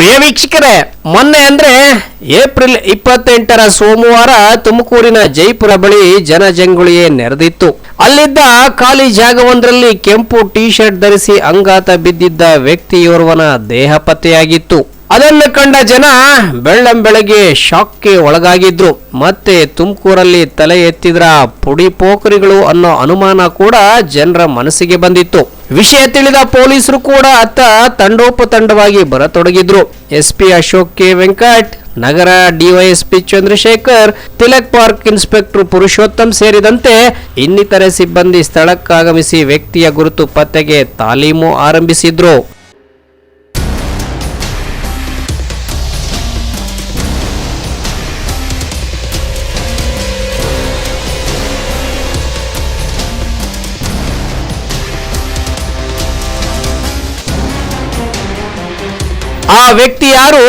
ಪ್ರಿಯ ವೀಕ್ಷಕರೇ, ಮೊನ್ನೆ ಅಂದ್ರೆ ಏಪ್ರಿಲ್ ಇಪ್ಪತ್ತೆಂಟರ ಸೋಮವಾರ ತುಮಕೂರಿನ ಜೈಪುರ ಬಳಿ ಜನಜಂಗುಳಿಯೇ ನೆರೆದಿತ್ತು. ಅಲ್ಲಿದ್ದ ಖಾಲಿ ಜಾಗವೊಂದರಲ್ಲಿ ಕೆಂಪು ಟಿ ಶರ್ಟ್ ಧರಿಸಿ ಅಂಗಾತ ಬಿದ್ದಿದ್ದ ವ್ಯಕ್ತಿಯೋರ್ವನ ದೇಹ ಪತ್ತೆಯಾಗಿತ್ತು ಅದನ್ನು ಕಂಡ ಜನ ಬೆಳ್ಳಂ ಬೆಳಗ್ಗೆ ಶಾಕ್ಗೆ ಒಳಗಾಗಿದ್ರು. ಮತ್ತೆ ತುಮಕೂರಲ್ಲಿ ತಲೆ ಎತ್ತಿದ್ರ ಪುಡಿ ಪೋಖರಿಗಳು ಅನ್ನೋ ಅನುಮಾನ ಕೂಡ ಜನರ ಮನಸ್ಸಿಗೆ ಬಂದಿತ್ತು. ವಿಷಯ ತಿಳಿದ ಪೊಲೀಸರು ಕೂಡ ಅತ್ತ ತಂಡೋಪತಂಡವಾಗಿ ಬರತೊಡಗಿದ್ರು. SP Ashok K. ವೆಂಕಟ್, ನಗರ DySP Chandrashekhar, Tilak park inspector Purushottam ಸೇರಿದಂತೆ ಇನ್ನಿತರೆ ಸಿಬ್ಬಂದಿ ಸ್ಥಳಕ್ಕಾಗಮಿಸಿ ವ್ಯಕ್ತಿಯ ಗುರುತು ಪತ್ತೆಗೆ ತಾಲೀಮು ಆರಂಭಿಸಿದ್ರು. ಆ ವ್ಯಕ್ತಿ ಯಾರು?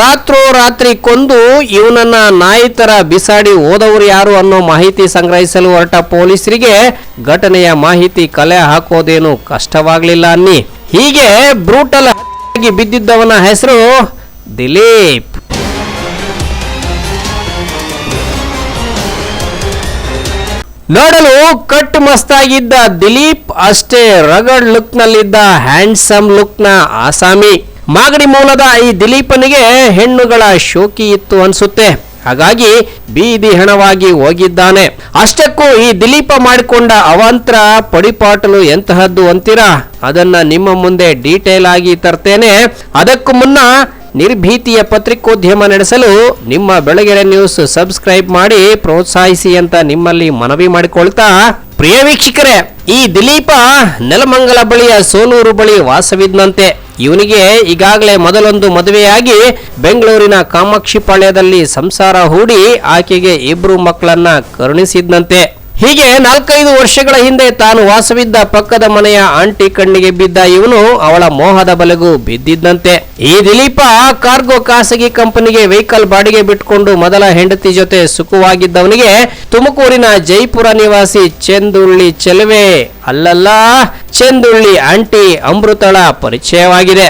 ರಾತ್ರೋರಾತ್ರಿ ಕೊಂದು ಇವನನ್ನ ನಾಯಿ ತರ ಬಿಸಾಡಿ ಹೋದವರು ಯಾರು ಅನ್ನೋ ಮಾಹಿತಿ ಸಂಗ್ರಹಿಸಲು ಹೊರಟ ಪೊಲೀಸರಿಗೆ ಘಟನೆಯ ಮಾಹಿತಿ ಕಲೆ ಹಾಕೋದೇನು ಕಷ್ಟವಾಗ್ಲಿಲ್ಲ ಅನ್ನಿ. ಹೀಗೆ ಬ್ರೂಟಲ್ ಬಿದ್ದಿದ್ದವನ ಹೆಸರು ದಿಲೀಪ್. ನೋಡಲು ಕಟ್ ಮಸ್ತಾಗಿದ್ದ ದಿಲೀಪ್ ಅಷ್ಟೇ ರಗಡ್ ಲುಕ್ ನಲ್ಲಿದ್ದ ಹ್ಯಾಂಡ್ಸಮ್ ಲುಕ್ನ ಆಸಾಮಿ. ಮಾಗಡಿ ಮೂಲದ ಈ ದಿಲೀಪನಿಗೆ ಹೆಣ್ಣುಗಳ ಶೋಕಿ ಇತ್ತು ಅನ್ಸುತ್ತೆ. ಹಾಗಾಗಿ ಬೀದಿ ಹೆಣವಾಗಿ ಹೋಗಿದ್ದಾನೆ. ಅಷ್ಟಕ್ಕೂ ಈ ದಿಲೀಪ ಮಾಡಿಕೊಂಡ ಅವಾಂತರ ಪಡಿಪಾಟಲು ಎಂತಹದ್ದು ಅಂತೀರಾ? ಅದನ್ನ ನಿಮ್ಮ ಮುಂದೆ ಡೀಟೇಲ್ ಆಗಿ ತರ್ತೇನೆ. ಅದಕ್ಕೂ ಮುನ್ನ ನಿರ್ಭೀತಿಯ ಪತ್ರಿಕೋದ್ಯಮ ನಡೆಸಲು ನಿಮ್ಮ ಬೆಳಗೆರೆ ನ್ಯೂಸ್ ಸಬ್ಸ್ಕ್ರೈಬ್ ಮಾಡಿ ಪ್ರೋತ್ಸಾಹಿಸಿ ಅಂತ ನಿಮ್ಮಲ್ಲಿ ಮನವಿ ಮಾಡಿಕೊಳ್ತಾ. ಪ್ರಿಯ ವೀಕ್ಷಕರೇ, ಈ ದಿಲೀಪ ನೆಲಮಂಗಲ ಬಳಿಯ ಸೋಲೂರು ಬಳಿ ವಾಸವಿದ್ನಂತೆ. ಇವನಿಗೆ ಈಗಾಗಲೇ ಮೊದಲೊಂದು ಮದುವೆಯಾಗಿ ಬೆಂಗಳೂರಿನ ಕಾಮಾಕ್ಷಿಪಾಳ್ಯದಲ್ಲಿ ಸಂಸಾರ ಹೂಡಿ ಆಕೆಗೆ ಇಬ್ಬರು ಮಕ್ಕಳನ್ನ ಕರುಣಿಸಿದ್ನಂತೆ. ಹೀಗೆ ನಾಲ್ಕೈದು ವರ್ಷಗಳ ಹಿಂದೆ ತಾನು ವಾಸವಿದ್ದ ಪಕ್ಕದ ಮನೆಯ ಆಂಟಿ ಕಣ್ಣಿಗೆ ಬಿದ್ದ ಇವನು ಅವಳ ಮೋಹದ ಬಲೆಗೂ ಬಿದ್ದಿದ್ದಂತೆ. ಈ ದಿಲೀಪ ಕಾರ್ಗೋ ಖಾಸಗಿ ಕಂಪನಿಗೆ ವೆಹಿಕಲ್ ಬಾಡಿಗೆ ಬಿಟ್ಕೊಂಡು ಮೊದಲ ಹೆಂಡತಿ ಜೊತೆ ಸುಖವಾಗಿದ್ದವನಿಗೆ ತುಮಕೂರಿನ ಜೈಪುರ ನಿವಾಸಿ ಚೆಂದುಳ್ಳಿ ಚೆಲುವೆ. ಅಲ್ಲಲ್ಲ, ಚೆಂದುಳ್ಳಿ ಆಂಟಿ ಅಮೃತಳ ಪರಿಚಯವಾಗಿದೆ.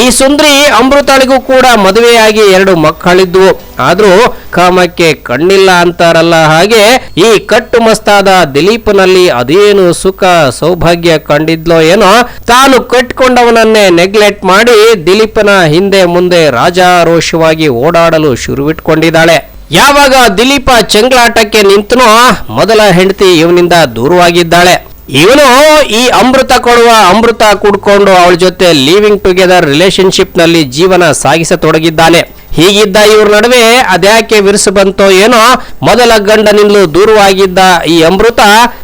ಈ ಸುಂದ್ರಿ ಅಮೃತಾಳಿಗೂ ಕೂಡ ಮದುವೆಯಾಗಿ ಎರಡು ಮಕ್ಕಳಿದ್ವು. ಆದ್ರೂ ಕಾಮಕ್ಕೆ ಕಣ್ಣಿಲ್ಲ ಅಂತಾರಲ್ಲ ಹಾಗೆ ಈ ಕಟ್ಟು ಮಸ್ತಾದ ದಿಲೀಪನಲ್ಲಿ ಅದೇನು ಸುಖ ಸೌಭಾಗ್ಯ ಕಂಡಿದ್ಲೋ ಏನೋ, ತಾನು ಕಟ್ಕೊಂಡವನನ್ನೇ ನೆಗ್ಲೆಕ್ಟ್ ಮಾಡಿ ದಿಲೀಪನ ಹಿಂದೆ ಮುಂದೆ ರಾಜಾರೋಷವಾಗಿ ಓಡಾಡಲು ಶುರುವಿಟ್ಕೊಂಡಿದ್ದಾಳೆ. ಯಾವಾಗ ದಿಲೀಪ ಚೆಂಗ್ಲಾಟಕ್ಕೆ ನಿಂತನೋ, ಮೊದಲ ಹೆಂಡತಿ ಇವನಿಂದ ದೂರವಾಗಿದ್ದಾಳೆ. ಇವನು ಈ ಅಮೃತ ಕೊಡುವ ಅಮೃತ ಕುಡ್ಕೊಂಡು ಅವಳ ಜೊತೆ ಲಿವಿಂಗ್ ಟುಗೆದರ್ ರಿಲೇಶನ್ಶಿಪ್ನಲ್ಲಿ ಜೀವನ ಸಾಗಿಸತೊಡಗಿದ್ದಾನೆ. ಹೀಗಿದ್ದ ಇವ್ರ ನಡುವೆ ಅದ್ಯಾಕೆ ವಿರುಸು ಬಂತೋ ಏನೋ ಮೊದಲ ಗಂಡನಿಂದಲೂ ದೂರವಾಗಿದ್ದ ಈ ಅಮೃತ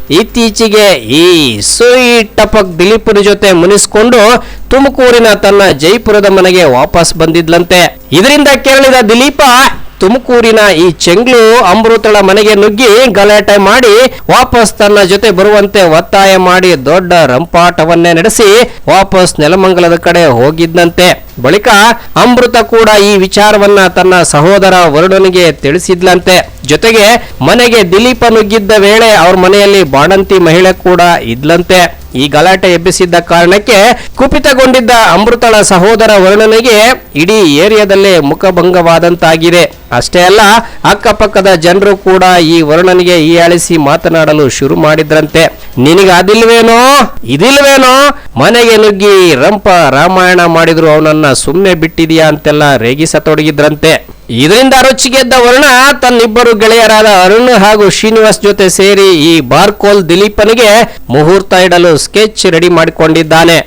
ಇತ್ತೀಚೆಗೆ ಈ ಸ್ವೀಟ್ ಟಪಕ್ ದಿಲೀಪನ ಜೊತೆ ಮುನಿಸ್ಕೊಂಡು ತುಮಕೂರಿನ ತನ್ನ ಜೈಪುರದ ಮನೆಗೆ ವಾಪಸ್ ಬಂದಿದ್ಲಂತೆ. ಇದರಿಂದ ಕೆರಳಿದ ದಿಲೀಪ ತುಮಕೂರಿನ ಈ ಚೆಂಗ್ಲು ಅಮೃತಳ ಮನೆಗೆ ನುಗ್ಗಿ ಗಲಾಟೆ ಮಾಡಿ ವಾಪಸ್ ತನ್ನ ಜೊತೆ ಬರುವಂತೆ ಒತ್ತಾಯ ಮಾಡಿ ದೊಡ್ಡ ರಂಪಾಟವನ್ನೇ ನಡೆಸಿ ವಾಪಸ್ ನೆಲಮಂಗಲದ ಕಡೆ ಹೋಗಿದ್ದಂತೆ. ಬಳಿಕ ಅಮೃತ ಕೂಡ ಈ ವಿಚಾರವನ್ನ ತನ್ನ ಸಹೋದರ ವರುಣನಿಗೆ ತಿಳಿಸಿದ್ಲಂತೆ. ಜೊತೆಗೆ ಮನೆಗೆ ದಿಲೀಪ ನುಗ್ಗಿದ್ದ ವೇಳೆ ಅವ್ರ ಮನೆಯಲ್ಲಿ ಬಾಣಂತಿ ಮಹಿಳೆ ಕೂಡ ಇದ್ಲಂತೆ. ಈ ಗಲಾಟೆ ಎಬ್ಬಿಸಿದ್ದ ಕಾರಣಕ್ಕೆ ಕುಪಿತಗೊಂಡಿದ್ದ ಅಮೃತಳ ಸಹೋದರ ವರ್ಣನೆಗೆ ಇಡೀ ಏರಿಯಾದಲ್ಲೇ ಮುಖಭಂಗವಾದಂತಾಗಿದೆ. ಅಷ್ಟೇ ಅಲ್ಲ, ಅಕ್ಕಪಕ್ಕದ ಜನರು ಕೂಡ ಈ ವರ್ಣನಿಗೆ ಅಳಿಸಿ ಮಾತನಾಡಲು ಶುರು ಮಾಡಿದ್ರಂತೆ. ನಿನಗೆ ಅದಿಲ್ವೇನೋ ಇದಿಲ್ವೇನೋ? ಮನೆಗೆ ನುಗ್ಗಿ ರಂಪ ರಾಮಾಯಣ ಮಾಡಿದ್ರು, ಅವನನ್ನ ಸುಮ್ಮನೆ ಬಿಟ್ಟಿದೀಯಾ ಅಂತೆಲ್ಲ ರೇಗಿಸತೊಡಗಿದ್ರಂತೆ. ಇದರಿಂದ ರೊಚ್ಚಿಗೆದ್ದ ವರುಣ ತನ್ನಿಬ್ಬರು ಗೆಳೆಯರಾದ ಅರುಣ್ ಹಾಗೂ ಶ್ರೀನಿವಾಸ್ ಜೊತೆ ಸೇರಿ ಈ ಬಾರ್ಕೋಲ್ ದಿಲೀಪನಿಗೆ ಮುಹೂರ್ತ ಇಡಲು ಸ್ಕೆಚ್ ರೆಡಿ ಮಾಡಿಕೊಂಡಿದ್ದಾನೆ.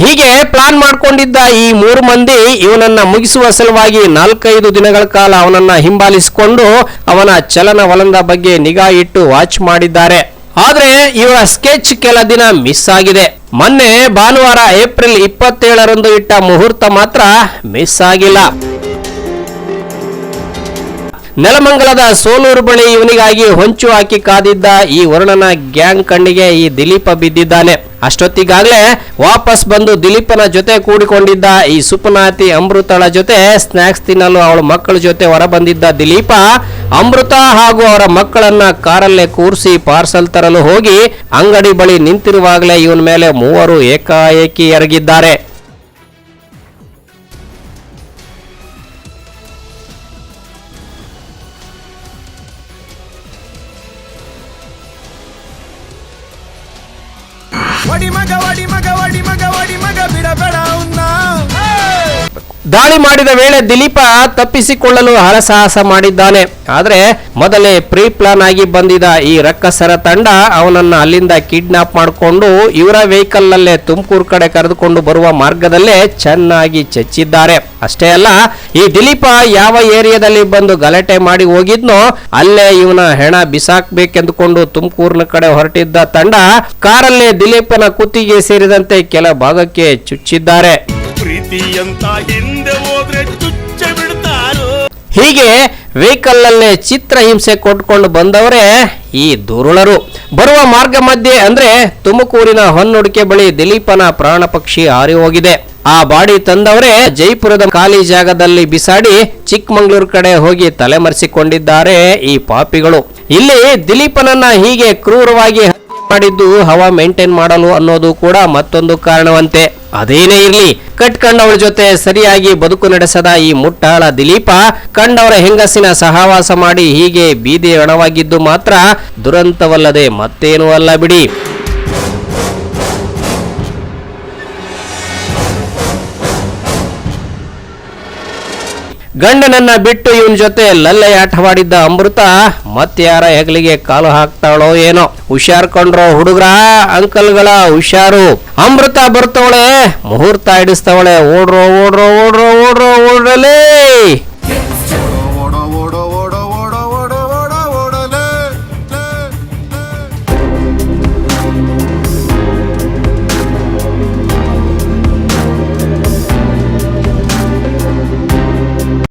ಹೀಗೆ ಪ್ಲಾನ್ ಮಾಡಿಕೊಂಡಿದ್ದ ಈ ಮೂರು ಮಂದಿ ಇವನನ್ನ ಮುಗಿಸುವ ಸಲುವಾಗಿ ನಾಲ್ಕೈದು ದಿನಗಳ ಕಾಲ ಅವನನ್ನ ಹಿಂಬಾಲಿಸಿಕೊಂಡು ಅವನ ಚಲನವಲನದ ಬಗ್ಗೆ ನಿಗಾ ಇಟ್ಟು ವಾಚ್ ಮಾಡಿದ್ದಾರೆ. ಆದ್ರೆ ಇವರ ಸ್ಕೆಚ್ ಕೆಲ ದಿನ ಮಿಸ್ ಆಗಿದೆ. ಮೊನ್ನೆ ಭಾನುವಾರ ಏಪ್ರಿಲ್ ಇಪ್ಪತ್ತೇಳರಂದು ಇಟ್ಟ ಮುಹೂರ್ತ ಮಾತ್ರ ಮಿಸ್ ಆಗಿಲ್ಲ. ನೆಲಮಂಗಲದ ಸೋಲೂರು ಬಳಿ ಇವನಿಗಾಗಿ ಹೊಂಚು ಹಾಕಿ ಕಾದಿದ್ದ ಈ ವರ್ಣನ ಗ್ಯಾಂಗ್ ಕಣ್ಣಿಗೆ ಈ ದಿಲೀಪ ಬಿದ್ದಿದ್ದಾನೆ. ಅಷ್ಟೊತ್ತಿಗಾಗ್ಲೇ ವಾಪಸ್ ಬಂದು ದಿಲೀಪನ ಜೊತೆ ಕೂಡಿಕೊಂಡಿದ್ದ ಈ ಸುಪನಾತಿ ಅಮೃತಳ ಜೊತೆ ಸ್ನಾಕ್ಸ್ ತಿನ್ನಲು ಅವಳ ಮಕ್ಕಳ ಜೊತೆ ಹೊರ ಬಂದಿದ್ದ ದಿಲೀಪ, ಅಮೃತ ಹಾಗೂ ಅವರ ಮಕ್ಕಳನ್ನ ಕಾರಲ್ಲೇ ಕೂರಿಸಿ ಪಾರ್ಸಲ್ ತರಲು ಹೋಗಿ ಅಂಗಡಿ ಬಳಿ ನಿಂತಿರುವಾಗಲೇ ಇವನ ಮೇಲೆ ಮೂವರು ಏಕಾಏಕಿ ಎರಗಿದ್ದಾರೆ. వడి మగ వడి మగ వడి మగ వడి మగ బిడబెడ ఉన్నా ದಾಳಿ ಮಾಡಿದ ವೇಳೆ ದಿಲೀಪ ತಪ್ಪಿಸಿಕೊಳ್ಳಲು ಹರಸಾಹಸ ಮಾಡಿದ್ದಾನೆ. ಆದರೆ ಮೊದಲೇ ಪ್ರೀ ಪ್ಲಾನ್ ಆಗಿ ಬಂದಿದ ಈ ರಕ್ಕಸರ ತಂಡ ಅವನನ್ನ ಅಲ್ಲಿಂದ ಕಿಡ್ನಾಪ್ ಮಾಡಿಕೊಂಡು ಇವರ ವೆಹಿಕಲ್ ನಲ್ಲೇ ತುಮಕೂರು ಕಡೆ ಕರೆದುಕೊಂಡು ಬರುವ ಮಾರ್ಗದಲ್ಲೇ ಚೆನ್ನಾಗಿ ಚಚ್ಚಿದ್ದಾರೆ. ಅಷ್ಟೇ ಅಲ್ಲ, ಈ ದಿಲೀಪ ಯಾವ ಏರಿಯಾದಲ್ಲಿ ಬಂದು ಗಲಾಟೆ ಮಾಡಿ ಹೋಗಿದ್ನೋ ಅಲ್ಲೇ ಇವನ ಹೆಣ ಬಿಸಾಕ್ಬೇಕೆಂದುಕೊಂಡು ತುಮಕೂರಿನ ಕಡೆ ಹೊರಟಿದ್ದ ತಂಡ ಕಾರಲ್ಲೇ ದಿಲೀಪನ ಕುತ್ತಿಗೆ ಸೇರಿದಂತೆ ಕೆಲ ಭಾಗಕ್ಕೆ ಚುಚ್ಚಿದ್ದಾರೆ. ಪ್ರೀತಿ ಅಂತ ಹಿಂದೆ ಹೋದ್ರೆ ಚುಚ್ಚ ಬಿಡ್ತಾರೋ? ಹೀಗೆ ವೆಹಿಕಲ್ ಚಿತ್ರ ಹಿಂಸೆ ಕೊಟ್ಕೊಂಡು ಬಂದವರೇ ಈ ದುರುಳರು ಬರುವ ಮಾರ್ಗ ಮಧ್ಯೆ ಅಂದ್ರೆ ತುಮಕೂರಿನ ಹೊನ್ನುಡಿಕೆ ಬಳಿ ದಿಲೀಪನ ಪ್ರಾಣ ಪಕ್ಷಿ ಹಾರಿ ಹೋಗಿದೆ. ಆ ಬಾಡಿ ತಂದವರೇ ಜೈಪುರದ ಖಾಲಿ ಜಾಗದಲ್ಲಿ ಬಿಸಾಡಿ ಚಿಕ್ಕಮಂಗ್ಳೂರು ಕಡೆ ಹೋಗಿ ತಲೆಮರೆಸಿಕೊಂಡಿದ್ದಾರೆ ಈ ಪಾಪಿಗಳು. ಇಲ್ಲಿ ದಿಲೀಪನನ್ನ ಹೀಗೆ ಕ್ರೂರವಾಗಿ ಮಾಡಿದ್ದು ಹವಾ ಮೇಂಟೈನ್ ಮಾಡಲು ಅನ್ನೋದು ಕೂಡ ಮತ್ತೊಂದು ಕಾರಣವಂತೆ. ಅದೇನೇ ಇರ್ಲಿ ಕಟ್ಕಂಡವಳ ಜೊತೆ ಸರಿಯಾಗಿ ಬದುಕು ನಡೆಸದ ಈ ಮುಟ್ಟಾಳ ದಿಲೀಪ ಕಂಡವರ ಹೆಂಗಸಿನ ಸಹವಾಸ ಮಾಡಿ ಹೀಗೆ ಬೀದಿ ಹಣವಾಗಿದ್ದು ಮಾತ್ರ ದುರಂತವಲ್ಲದೆ ಮತ್ತೇನೂ ಅಲ್ಲ ಬಿಡಿ. ಗಂಡನನ್ನ ಬಿಟ್ಟು ಇವನ್ ಜೊತೆ ಲಲ್ಲೆ ಆಟವಾಡಿದ್ದ ಅಮೃತ ಮತ್ಯಾರ ಹೆಗಲಿಗೆ ಕಾಲು ಹಾಕ್ತಾಳೋ ಏನೋ? ಹುಷಾರ್ ಕೊಂಡ್ರೋ ಹುಡುಗ್ರ, ಅಂಕಲ್ಗಳ ಹುಷಾರು. ಅಮೃತ ಬರ್ತವಳೆ, ಮುಹೂರ್ತ ಹಿಡಿಸ್ತವಳೆ. ಓಡ್ರೋ ಓಡ್ರೋ ಓಡ್ರೋ ಓಡ್ರೋ, ಓಡ್ರಲೇ!